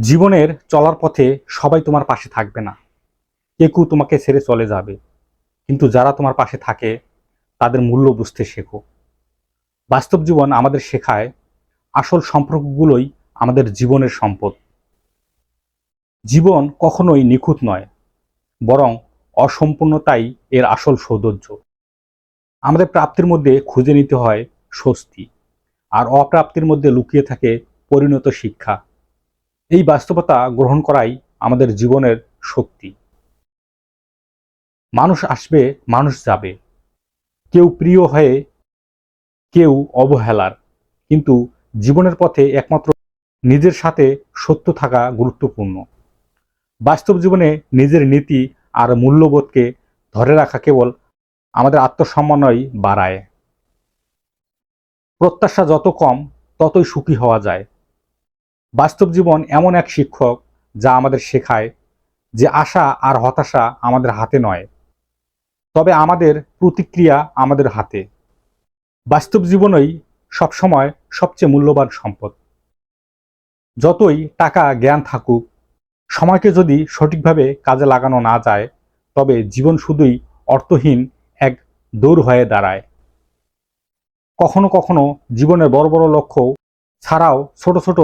জীবনের চলার পথে সবাই তোমার পাশে থাকবে না। কে কেউ তোমাকে ছেড়ে চলে যাবে। কিন্তু যারা তোমার পাশে থাকে, তাদের মূল্য বুঝতে শেখো। বাস্তব জীবন আমাদের শেখায়, আসল সম্পর্কগুলোই আমাদের জীবনের সম্পদ। জীবন কখনোই নিখুঁত নয়, বরং অসম্পূর্ণতাই এর আসল সৌন্দর্য। আমাদের প্রাপ্তির মধ্যে খুঁজে নিতে হয় স্বস্তি, আর অপ্রাপ্তির মধ্যে লুকিয়ে থাকে পরিণত শিক্ষা। এই বাস্তবতা গ্রহণ করাই আমাদের জীবনের শক্তি। মানুষ আসবে, মানুষ যাবে। কেউ প্রিয় হয়ে, কেউ অবহেলার। কিন্তু জীবনের পথে একমাত্র নিজের সাথে সত্য থাকা গুরুত্বপূর্ণ। বাস্তব জীবনে নিজের নীতি আর মূল্যবোধকে ধরে রাখা কেবল আমাদের আত্মসম্মানই বাড়ায়। প্রত্যাশা যত কম, ততই সুখী হওয়া যায়। বাস্তব জীবন এমন এক শিক্ষক যা আমাদের শেখায় যে আশা আর হতাশা আমাদের হাতে নয়, তবে আমাদের প্রতিক্রিয়া আমাদের হাতে। বাস্তব জীবনই সবসময় সবচেয়ে মূল্যবান সম্পদ। যতই টাকা, জ্ঞান থাকুক, সময়কে যদি সঠিকভাবে কাজে লাগানো না যায়, তবে জীবন শুধুই অর্থহীন এক দৌড় হয়ে দাঁড়ায়। কখনো কখনো জীবনের বড় বড় লক্ষ্য ছাড়াও ছোট ছোট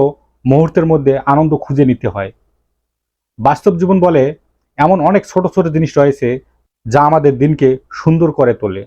মুহূর্তের মধ্যে আনন্দ খুঁজে নিতে হয়। বাস্তব জীবন বলে এমন অনেক ছোট ছোট জিনিস রয়েছে যা আমাদের দিনকে সুন্দর করে তোলে।